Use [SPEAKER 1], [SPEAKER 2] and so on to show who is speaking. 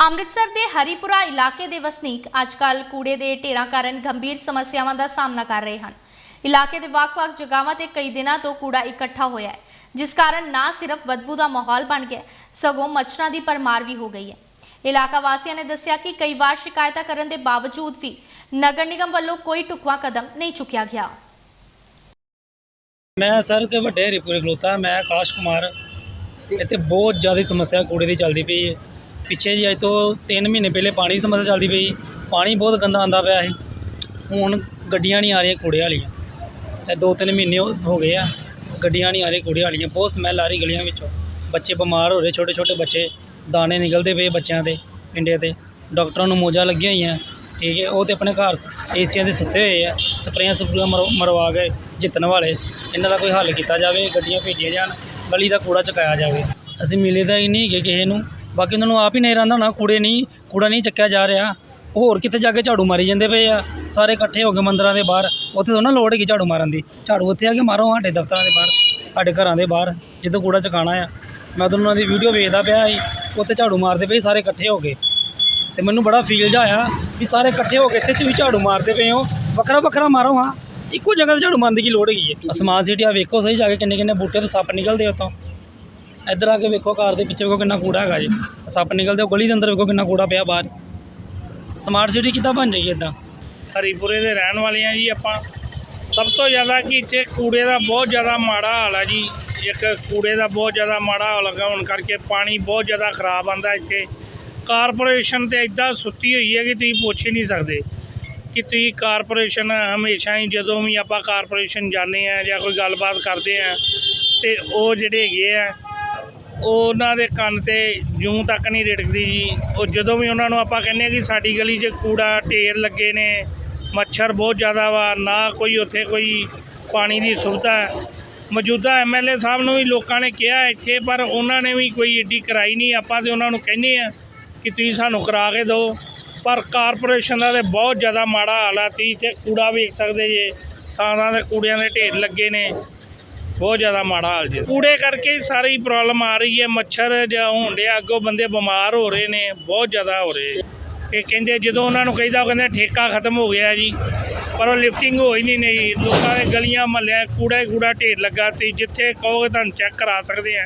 [SPEAKER 1] ਅੰਮ੍ਰਿਤਸਰ ਦੇ ਹਰੀਪੁਰਾ ਇਲਾਕੇ ਦੇ ਵਸਨੀਕ ਅੱਜਕੱਲ ਕੂੜੇ ਦੇ ਢੇਰਾਂ ਕਾਰਨ ਗੰਭੀਰ ਸਮੱਸਿਆਵਾਂ ਦਾ ਸਾਹਮਣਾ ਕਰ ਰਹੇ ਹਨ। ਇਲਾਕੇ ਦੇ ਵੱਖ-ਵੱਖ ਜਗ੍ਹਾਵਾਂ ਤੇ ਕਈ ਦਿਨਾਂ ਤੋਂ ਕੂੜਾ ਇਕੱਠਾ ਹੋਇਆ ਹੈ, ਜਿਸ ਕਾਰਨ ਨਾ ਸਿਰਫ ਬਦਬੂ ਦਾ ਮਾਹੌਲ ਬਣ ਗਿਆ, ਸਗੋਂ ਮੱਛਰਾਂ ਦੀ ਪਰਮਾਰ ਵੀ ਹੋ ਗਈ ਹੈ। ਇਲਾਕਾ ਵਾਸੀਆਂ ਨੇ ਦੱਸਿਆ ਕਿ ਕਈ ਵਾਰ ਸ਼ਿਕਾਇਤਾਂ ਕਰਨ ਦੇ ਬਾਵਜੂਦ ਵੀ ਨਗਰ ਨਿਗਮ ਵੱਲੋਂ ਕੋਈ ਢੁਕਵਾਂ ਕਦਮ ਨਹੀਂ ਚੁੱਕਿਆ ਗਿਆ।
[SPEAKER 2] ਮੈਂ ਸਰ ਤੇ ਵੱਡੇ ਹਰੀਪੁਰੇ ਖਲੋਤਾ, ਮੈਂ ਆਕਾਸ਼ ਕੁਮਾਰ, ਇੱਥੇ ਬਹੁਤ ਜ਼ਿਆਦਾ ਸਮੱਸਿਆ ਕੂੜੇ ਦੀ ਚੱਲਦੀ ਪਈ ਹੈ। ਪਿੱਛੇ ਜੀ ਅੱਜ ਤੋਂ 3 ਮਹੀਨੇ ਪਹਿਲੇ ਪਾਣੀ ਦੀ ਸਮੱਸਿਆ ਚੱਲਦੀ ਪਈ। ਪਾਣੀ ਬਹੁਤ ਗੰਦਾ ਆਉਂਦਾ ਪਿਆ ਸੀ ਹੁਣ ਗੱਡੀਆਂ ਨਹੀਂ ਆ ਰਹੀਆਂ, ਕੂੜੇ ਵਾਲੀਆਂ। ਤੇ 2-3 ਮਹੀਨੇ ਹੋ ਹੋ ਗਏ ਆ, ਗੱਡੀਆਂ ਨਹੀਂ ਆ ਰਹੀਆਂ, ਕੂੜੇ ਵਾਲੀਆਂ। ਬਹੁਤ ਸਮੈਲ ਆ ਰਹੀ ਗਲੀਆਂ ਵਿੱਚੋਂ। ਬੱਚੇ ਬਿਮਾਰ ਹੋ ਰਹੇ ਛੋਟੇ ਛੋਟੇ ਬੱਚੇ। ਦਾਣੇ ਨਿਕਲਦੇ ਪਏ ਬੱਚਿਆਂ ਦੇ, ਪਿੰਡੇ ਤੇ। ਡਾਕਟਰਾਂ ਨੂੰ ਮੋਜਾਂ ਲੱਗੀਆਂ ਹੋਈਆਂ। ਠੀਕ ਹੈ, ਉਹ ਤੇ ਆਪਣੇ ਘਰ ਏਸੀਆਂ ਦੇ ਸੁੱਤੇ ਹੋਏ ਆ। ਸਪਰੇਆਂ ਸਪਰੂਆਂ ਮਰਵਾ ਮਰਵਾ ਕੇ ਜਿੱਤਣ ਵਾਲੇ। ਇਹਨਾਂ ਦਾ ਕੋਈ ਹੱਲ ਕੀਤਾ ਜਾਵੇ, ਗੱਡੀਆਂ ਭੇਜੀਆਂ ਜਾਣ, ਗਲੀ ਦਾ ਕੂੜਾ ਚੁਕਾਇਆ ਜਾਵੇ। ਅਸੀਂ ਮਿਲੇ ਤਾਂ ਹੀ ਨਹੀਂ ਹੈਗੇ ਕਿਸੇ ਨੂੰ। ਬਾਕੀ ਉਹਨਾਂ ਨੂੰ ਆਪ ਹੀ ਨਹੀਂ ਰਹਿੰਦਾ ਹੋਣਾ, ਕੂੜੇ ਨਹੀਂ, ਕੂੜਾ ਨਹੀਂ ਚੱਕਿਆ ਜਾ ਰਿਹਾ। ਹੋਰ ਕਿੱਥੇ ਜਾ ਕੇ ਝਾੜੂ ਮਾਰੀ ਜਾਂਦੇ ਪਏ ਆ? ਸਾਰੇ ਇਕੱਠੇ ਹੋ ਕੇ ਮੰਦਰਾਂ ਦੇ ਬਾਹਰ। ਉੱਥੇ ਤਾਂ ਨਾ ਲੋੜ ਹੈਗੀ ਝਾੜੂ ਮਾਰਨ ਦੀ। ਝਾੜੂ ਉੱਥੇ ਆ ਕੇ ਮਾਰੋ, ਸਾਡੇ ਦਫ਼ਤਰਾਂ ਦੇ ਬਾਹਰ, ਸਾਡੇ ਘਰਾਂ ਦੇ ਬਾਹਰ ਜਿੱਦੋਂ ਕੂੜਾ ਚਕਾਣਾ ਆ। ਮੈਂ ਤਾਂ ਉਹਨਾਂ ਦੀ ਵੀਡੀਓ ਵੇਖਦਾ ਪਿਆ ਸੀ, ਉੱਥੇ ਝਾੜੂ ਮਾਰਦੇ ਪਏ ਸਾਰੇ ਇਕੱਠੇ ਹੋ ਕੇ। ਤੇ ਮੈਨੂੰ ਬੜਾ ਫੀਲ ਜਿਹਾ ਆਇਆ ਵੀ ਸਾਰੇ ਇਕੱਠੇ ਹੋ ਕੇ ਇੱਥੇ ਤੁਸੀਂ ਝਾੜੂ ਮਾਰਦੇ ਪਏ ਹੋ। ਵੱਖਰਾ ਵੱਖਰਾ ਮਾਰੋ ਹਾਂ। ਇੱਕੋ ਜਗ੍ਹਾ ਤੇ ਝਾੜੂ ਮਾਰਨ ਦੀ ਕੀ ਲੋੜ ਹੈਗੀ ਹੈ? ਸਮਾਨ ਸਿਟੀ ਆ, ਵੇਖੋ ਸਹੀ ਜਾ ਕੇ ਕਿੰਨੇ ਕਿੰਨੇ ਬੂਟੇ ਤੇ ਸੱਪ ਨਿਕਲਦੇ ਉੱਤੋਂ ਇੱਧਰ ਆ ਕੇ ਵੇਖੋ ਕਾਰ ਦੇ ਪਿੱਛੇ ਵੇਖੋ ਕਿੰਨਾ ਕੂੜਾ ਹੈਗਾ ਜੀ। ਸੱਪ ਨਿਕਲਦੇ, ਉਹ ਗਲੀ ਦੇ ਅੰਦਰ ਵੇਖੋ ਕਿੰਨਾ ਕੂੜਾ ਪਿਆ ਬਾਹਰ। ਸਮਾਰਟ ਸਿਟੀ ਕਿੱਦਾਂ ਬਣ ਜਾਈਏ ਇਦਾਂ?
[SPEAKER 3] ਹਰੀਪੁਰੇ ਦੇ ਰਹਿਣ ਵਾਲੇ ਆ ਜੀ ਆਪਾਂ। ਸਭ ਤੋਂ ਜ਼ਿਆਦਾ ਕਿ ਇੱਥੇ ਕੂੜੇ ਦਾ ਬਹੁਤ ਜ਼ਿਆਦਾ ਮਾੜਾ ਹਾਲ ਹੈ ਜੀ। ਇੱਕ ਕੂੜੇ ਦਾ ਬਹੁਤ ਜ਼ਿਆਦਾ ਮਾੜਾ ਹਾਲ ਹੋਣ ਕਰਕੇ ਪਾਣੀ ਬਹੁਤ ਜ਼ਿਆਦਾ ਖਰਾਬ ਆਂਦਾ ਇੱਥੇ। ਕਾਰਪੋਰੇਸ਼ਨ ਤੇ ਇਦਾਂ ਸੁੱਤੀ ਹੋਈ ਹੈ ਕਿ ਤੁਸੀਂ ਪੁੱਛ ਹੀ ਨਹੀਂ ਸਕਦੇ ਕਿ ਤੁਸੀਂ ਕਾਰਪੋਰੇਸ਼ਨ ਹਮੇਸ਼ਾ ਹੀ ਜਦੋਂ ਵੀ ਆਪਾਂ ਕਾਰਪੋਰੇਸ਼ਨ ਜਾਂਦੇ ਆ ਜਾਂ ਕੋਈ ਗੱਲਬਾਤ ਕਰਦੇ ਆ, ਤੇ ਉਹ ਜਿਹੜੇ ਹੈਗੇ ਆ ਉਹਨਾਂ ਦੇ ਕੰਨ ਤੇ ਜੂੰ ਤੱਕ ਨਹੀਂ ਰਿੜਕਦੀ ਜੀ। ਉਹ ਜਦੋਂ ਵੀ ਉਹਨਾਂ ਨੂੰ ਆਪਾਂ ਕਹਿੰਦੇ ਆ ਕਿ ਸਾਡੀ ਗਲੀ 'ਚ ਕੂੜਾ, ਢੇਰ ਲੱਗੇ ਨੇ, ਮੱਛਰ ਬਹੁਤ ਜ਼ਿਆਦਾ ਵਾ, ਨਾ ਕੋਈ ਉੱਥੇ ਕੋਈ ਪਾਣੀ ਦੀ ਸੁਵਿਧਾ ਹੈ। ਮੌਜੂਦਾ ਐਮਐਲਏ ਸਾਹਿਬ ਨੂੰ ਵੀ ਲੋਕਾਂ ਨੇ ਕਿਹਾ ਇੱਥੇ, ਪਰ ਉਹਨਾਂ ਨੇ ਵੀ ਕੋਈ ਏਡੀ ਕਰਾਈ ਨਹੀਂ। ਆਪਾਂ ਤੇ ਉਹਨਾਂ ਨੂੰ ਕਹਿੰਦੇ ਆ ਕਿ ਤੁਸੀਂ ਸਾਨੂੰ ਕਰਾ ਕੇ ਦਿਓ। ਪਰ ਕਾਰਪੋਰੇਸ਼ਨ ਦਾ ਤੇ ਬਹੁਤ ਜ਼ਿਆਦਾ ਮਾੜਾ ਹਾਲ ਆ। ਤੁਸੀਂ ਇੱਥੇ ਕੂੜਾ ਵੇਖ ਸਕਦੇ ਜੇ ਥਾਂ ਥਾਂ ਤੇ ਕੂੜਿਆਂ ਦੇ ਢੇਰ ਲੱਗੇ ਨੇ। ਬਹੁਤ ਜ਼ਿਆਦਾ ਮਾੜਾ ਹਾਲ ਜੀ ਕੂੜੇ ਕਰਕੇ ਹੀ ਸਾਰੀ ਪ੍ਰੋਬਲਮ ਆ ਰਹੀ ਹੈ। ਮੱਛਰ ਜਾਂ ਹੋਣ ਡਿਆ, ਅੱਗੋਂ ਬੰਦੇ ਬਿਮਾਰ ਹੋ ਰਹੇ ਨੇ, ਬਹੁਤ ਜ਼ਿਆਦਾ ਹੋ ਰਹੇ। ਇਹ ਕਹਿੰਦੇ ਜਦੋਂ ਉਹਨਾਂ ਨੂੰ ਕਹੀਦਾ, ਉਹ ਕਹਿੰਦੇ ਠੇਕਾ ਖਤਮ ਹੋ ਗਿਆ ਜੀ। ਪਰ ਉਹ ਲਿਫਟਿੰਗ ਹੋਈ ਹੀ ਨਹੀਂ ਨਹੀਂ। ਲੋਕਾਂ ਦੇ ਗਲੀਆਂ ਮਹੱਲਿਆਂ ਕੂੜਾ ਹੀ ਕੂੜਾ ਢੇਰ ਲੱਗਾ ਤੇ ਜਿੱਥੇ ਕਹੋਗੇ ਤੁਹਾਨੂੰ ਚੈੱਕ ਕਰਾ ਸਕਦੇ ਆ।